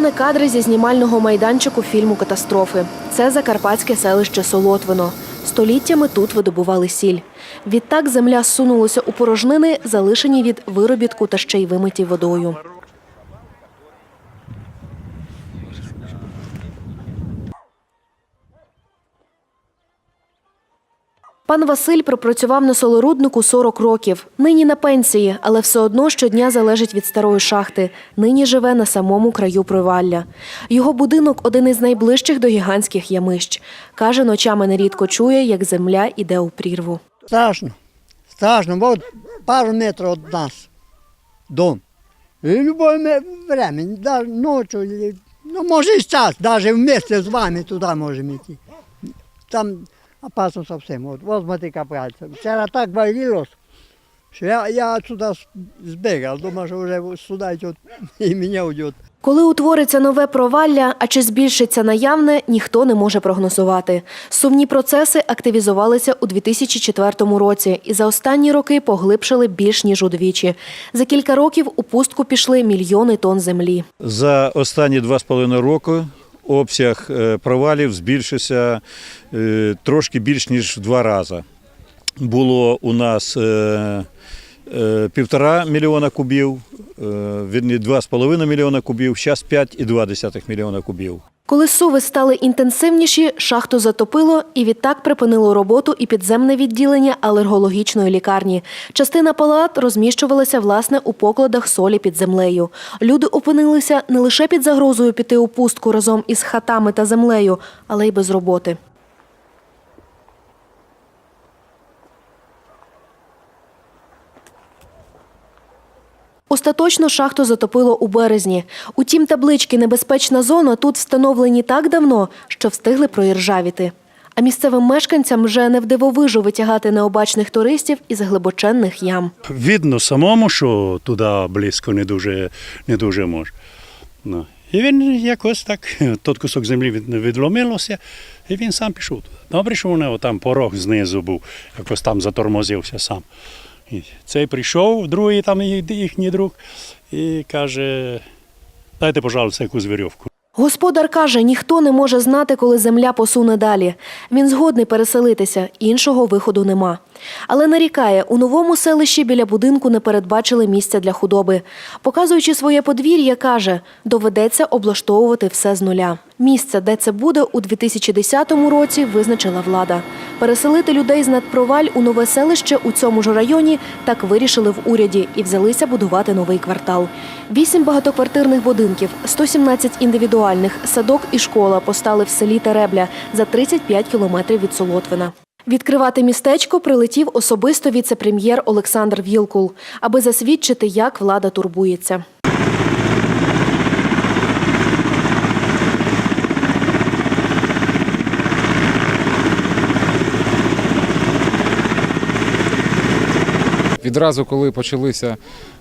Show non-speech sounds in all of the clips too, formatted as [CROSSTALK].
Не кадри зі знімального майданчику фільму Катастрофи. Це закарпатське селище Солотвино. Століттями тут видобували сіль. Відтак земля сунулася у порожнини, залишені від виробітку та ще й вимиті водою. Пан Василь пропрацював на солоруднику 40 років. Нині на пенсії, але все одно щодня залежить від старої шахти. Нині живе на самому краю провалля. Його будинок один із найближчих до гігантських ямищ. Каже, ночами нерідко чує, як земля іде у прірву. Страшно. Страшно. Бо пару метрів від нас дом. І в будь-яке время, навіть ночі, ну може і час, навіть вместе з вами туди можемо йти. Там опасно зовсім. От, возьмете капральця. Вчора так валилось, що я, я отсюда збігав, думав, що вже сюди йде [LAUGHS] і мене йде. Коли утвориться нове провалля, а чи збільшиться наявне, ніхто не може прогнозувати. Сумні процеси активізувалися у 2004 році і за останні роки поглибшили більш ніж удвічі. За кілька років у пустку пішли мільйони тонн землі. За останні два з половиною роки обсяг е, провалів збільшився е, трошки більш ніж в два рази. Було у нас е, півтора мільйона кубів, вірні, два з половиною мільйона кубів, зараз 5,2 мільйона кубів. Коли суви стали інтенсивніші, шахту затопило і відтак припинило роботу і підземне відділення алергологічної лікарні. Частина палат розміщувалася власне у покладах солі під землею. Люди опинилися не лише під загрозою піти у пустку разом із хатами та землею, але й без роботи. Остаточно шахту затопило у березні. Утім, таблички Небезпечна зона тут встановлені так давно, що встигли проіржавіти. А місцевим мешканцям вже не вдивовижу витягати необачних туристів із глибоченних ям. Видно самому, що туди близько не дуже, не дуже може. Ну. І він якось так, [LAUGHS] тот кусок землі від- відломилося, і він сам пішов. Добре, що нього там порог знизу був, якось там затормозився сам. І цей прийшов, другий там їхній друг, і каже, дайте, пожалуйста, якусь вірьовку. Господар каже, ніхто не може знати, коли земля посуне далі. Він згодний переселитися, іншого виходу нема. Але нарікає, у новому селищі біля будинку не передбачили місця для худоби. Показуючи своє подвір'я, каже, доведеться облаштовувати все з нуля. Місце, де це буде, у 2010 році визначила влада. Переселити людей з надпроваль у нове селище у цьому ж районі так вирішили в уряді і взялися будувати новий квартал. Вісім багатоквартирних будинків, 117 індивідуальних, садок і школа постали в селі Теребля за 35 кілометрів від Солотвина. Відкривати містечко прилетів особисто віце-прем'єр Олександр Вілкул, аби засвідчити, як влада турбується. Відразу, коли почалися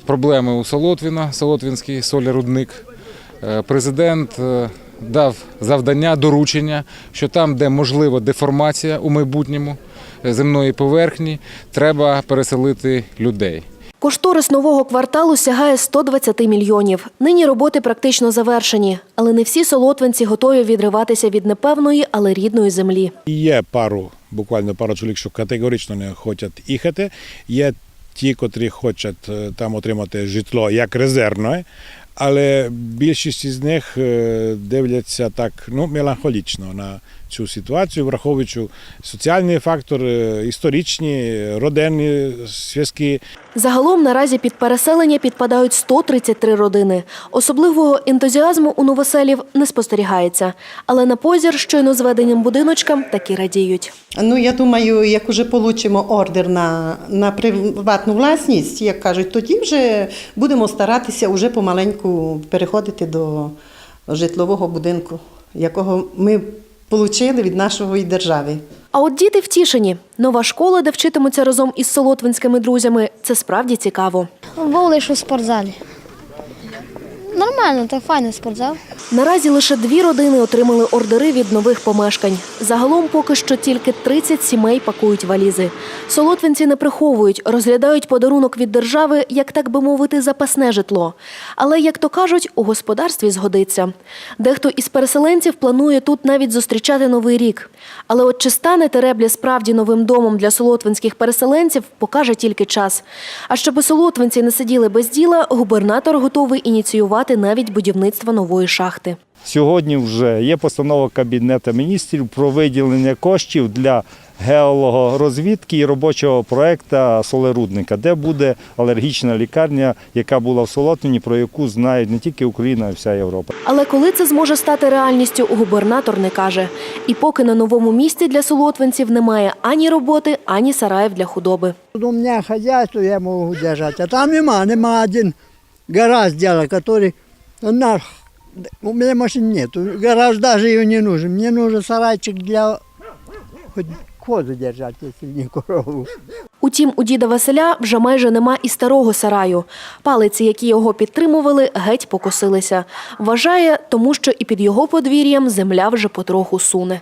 проблеми у Солотвіна, Солотвінський солярудник, е, президент е, дав завдання, доручення, що там, де можлива деформація у майбутньому е, земної поверхні, треба переселити людей. Кошторис нового кварталу сягає 120 мільйонів. Нині роботи практично завершені, але не всі солотвинці готові відриватися від непевної, але рідної землі. Є пару, буквально пару чоловік, що категорично не хочуть їхати. Є ті, котрі хочуть е, там отримати житло як резервне, але більшість із них е, дивляться так ну, меланхолічно на цю ситуацію, враховуючи соціальний фактор, історичні, родинні зв'язки. Загалом наразі під переселення підпадають 133 родини. Особливого ентузіазму у новоселів не спостерігається. Але на позір щойно зведеним будиночкам таки радіють. Ну, я думаю, як вже получимо ордер на, на приватну власність, як кажуть, тоді вже будемо старатися вже помаленьку переходити до житлового будинку, якого ми отримали від нашої держави. А от діти втішені. Нова школа, де вчитимуться разом із солотвинськими друзями, це справді цікаво. Був лише у спортзалі. Нормально, так файний спортзал. Наразі лише дві родини отримали ордери від нових помешкань. Загалом поки що тільки 30 сімей пакують валізи. Солотвинці не приховують, розглядають подарунок від держави, як так би мовити, запасне житло. Але, як то кажуть, у господарстві згодиться. Дехто із переселенців планує тут навіть зустрічати новий рік. Але от чи стане Теребля справді новим домом для солотвинських переселенців, покаже тільки час. А щоби солотвинці не сиділи без діла, губернатор готовий ініціювати навіть будівництво нової шахти. Сьогодні вже є постанова Кабінету міністрів про виділення коштів для геологорозвідки і робочого проекту солерудника, де буде алергічна лікарня, яка була в Солотвіні, про яку знають не тільки Україна, а й вся Європа. Але коли це зможе стати реальністю, губернатор не каже. І поки на новому місці для солотвинців немає ані роботи, ані сараїв для худоби. У меня хозяйство я могу держать, а там нема, нема один гараж сделать, который наш, у меня машин нет, гараж даже ее не нужен, мне нужен сарайчик для хоть козу держать, если не корову. Утім, у діда Василя вже майже нема і старого сараю. Палиці, які його підтримували, геть покосилися. Вважає, тому що і під його подвір'ям земля вже потроху суне.